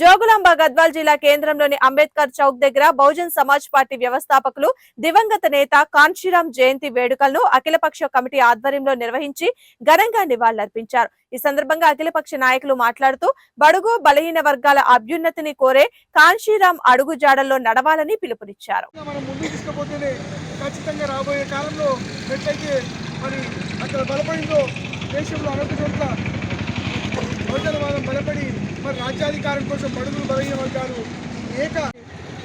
జోగులాంబ గద్వాల్ జిల్లా కేంద్రంలోని అంబేద్కర్ చౌక్ దగ్గర బహుజన్ సమాజ్ పార్టీ వ్యవస్థాపకులు దివంగత నేత కాన్షీరామ్ జయంతి వేడుకలను అఖిలపక్ష కమిటీ ఆధ్వర్యంలో నిర్వహించి ఘనంగా నివాళులర్పించారు. ఈ సందర్భంగా అఖిలపక్ష నాయకులు మాట్లాడుతూ బడుగు బలహీన వర్గాల అభ్యున్నతిని కోరే కాన్షీరామ్ అడుగు జాడల్లో నడవాలని పిలుపునిచ్చారు. ఖచ్చితంగా రాబోయే కాలంలో ఎట్లయితే మరి అక్కడ బలపడిందో దేశంలో అనేక చోట్ల బహుజనవాదం బలపడి మరి రాజ్యాధికారం కోసం బడుగులు బలహీన వర్గాలు ఏక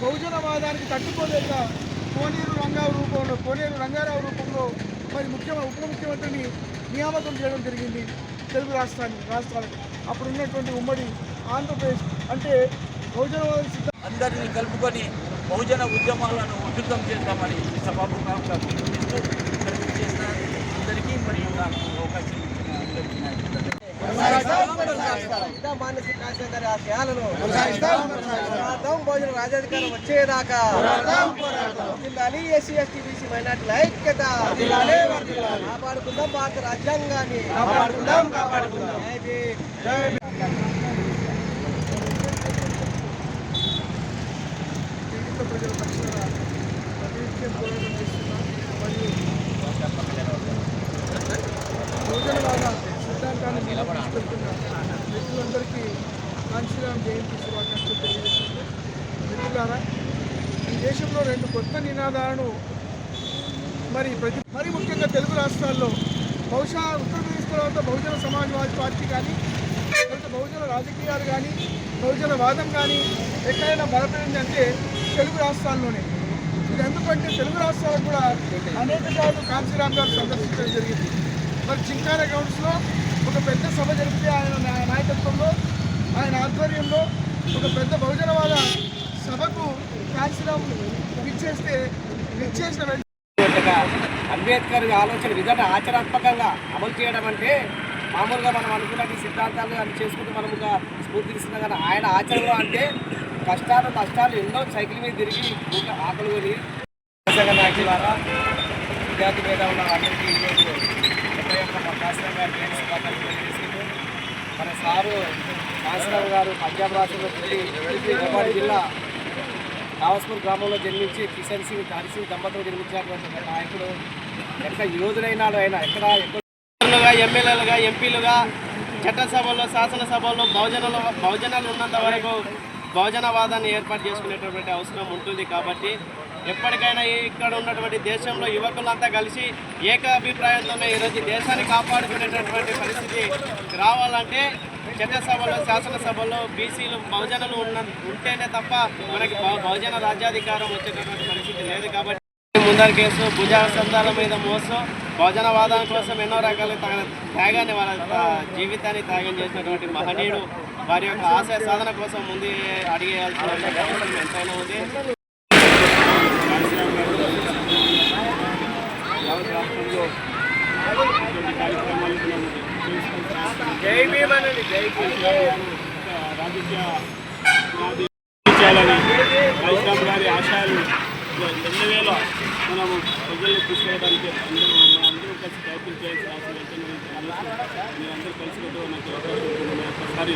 బహుజనవాదానికి తట్టుకోలేక కోనేరు రంగారావు రూపంలో కోనేరు రంగారావు రూపంలో మరి ముఖ్యమంత్రి ఉప ముఖ్యమంత్రిని నియామకం చేయడం జరిగింది తెలుగు రాష్ట్రాన్ని రాష్ట్రాలకు. అప్పుడు ఉన్నటువంటి ఉమ్మడి ఆంధ్రప్రదేశ్ అంటే బహుజనవాద సిద్ధ అందరినీ కలుపుకొని బహుజన ఉద్యమాలను ఉధృతం చేద్దామని ఈ సభాముఖంగా పిలుపునిస్తూ చేసిన అందరికీ మరియు నాకు అవకాశం ఇచ్చిన అందరికీ నా కృతజ్ఞతలు. మానసిక ఆశయంగారి ఆశయాలను పోరాడదాం. భోజన రాజాధికారం వచ్చేదాకా జిల్లాలి ఎస్సీ ఎస్టీ బీసీ మైనార్టీల ఐక్యత కాపాడుకుందాం భారత రాజ్యాంగాన్ని. కాపాడుకుందాం కాపాడుకుందాం. ప్రజల పక్షాన ప్రతినిత్యం పోరాటం చేస్తున్నా మరియు భోజనవాద సిద్ధాంతాన్ని నిలబడుతున్న వ్యక్తులందరికీ కాంశీరామ్ జయంతి శుభాకాంక్షలు తెలియజేస్తుంది మిత్రులారా ఈ దేశంలో రెండు కొత్త నినాదాలను మరి ప్రతి మరి ముఖ్యంగా తెలుగు రాష్ట్రాల్లో బహుశా ఉత్తరప్రదేశ్ తర్వాత బహుజన సమాజ్వాదీ పార్టీ కానీ లేకపోతే బహుజన రాజకీయాలు కానీ బహుజన వాదం కానీ ఎక్కడైనా బలపడిందంటే తెలుగు రాష్ట్రాల్లోనే. ఇది ఎందుకంటే తెలుగు రాష్ట్రాలకు కూడా అనేక సార్లు కాంశీరామ్ గారు సందర్శించడం జరిగింది. మరి చింకార గ్రౌండ్స్లో ఒక పెద్ద సభ జరిపితే ఆయన నాయకత్వంలో ఆయన ఆధ్వర్యంలో ఒక పెద్ద బహుజనవాద సభకు కాంశీరామ్ విచ్చేస్తే విచ్చేసిన అంబేద్కర్ ఆలోచన విధాన ఆచరణాత్మకంగా అమలు చేయడం అంటే మామూలుగా మనం అనుకున్నట్టు సిద్ధాంతాలు అది చేసుకుంటూ మనం ఒక స్ఫూర్తిస్తున్నాం కానీ ఆయన ఆచరణ అంటే కష్టాలు నష్టాలు ఎన్నో సైకిల్ మీద తిరిగి ఆకలి కొని నాటి ద్వారా విద్యార్థి మేధావుల అందరికీ ఈరోజు డెబ్బై ఒక్క మా గారి మన సారు కాశీరావు గారు పంజాబ్ రాష్ట్రంలో పుట్టి జిల్లా కావస్పూర్ గ్రామంలో జన్మించి కిషన్ సింగ్ హరి దంపతులు జన్మించినటువంటి ఒక నాయకుడు. ఎక్కడ యోధుడైనాడు ఆయన ఎక్కడ ఎమ్మెల్యేలుగా ఎమ్మెల్యేలుగా ఎంపీలుగా చట్టసభల్లో శాసనసభల్లో బహుజనలో బహుజనాలు ఉన్నంత వరకు భోజనవాదాన్ని ఏర్పాటు చేసుకునేటటువంటి అవసరం ఉంటుంది కాబట్టి ఎప్పటికైనా ఇక్కడ ఉన్నటువంటి దేశంలో యువకులంతా కలిసి ఏకాభిప్రాయంతోనే ఈరోజు దేశాన్ని కాపాడుకునేటటువంటి పరిస్థితి రావాలంటే చట్టసభలో శాసనసభలో బీసీలు బహుజనులు ఉన్న ఉంటేనే తప్ప మనకి బహుజన రాజ్యాధికారం వచ్చేటటువంటి పరిస్థితి లేదు కాబట్టి ముందర కేసు భుజా సందాల మీద మోసం బహుజనవాదం కోసం ఎన్నో రకాల తగ- త్యాగాన్ని వాళ్ళ జీవితాన్ని త్యాగం చేసినటువంటి మహనీయుడు వారి యొక్క ఆశయ సాధన కోసం ముందు అడిగేయాల్సిన ఎంతైనా ఉంది. చేయాలని కాళీరామ్ గారి ఆశయాలు రెండు వేల మనము ప్రజల్లో తీసుకెళ్ళడానికి అందరూ అందరూ కలిసి ప్రయత్నం చేయాల్సిన అవసరం మీరందరూ కలిసినట్టు నాకు ఒక్కసారి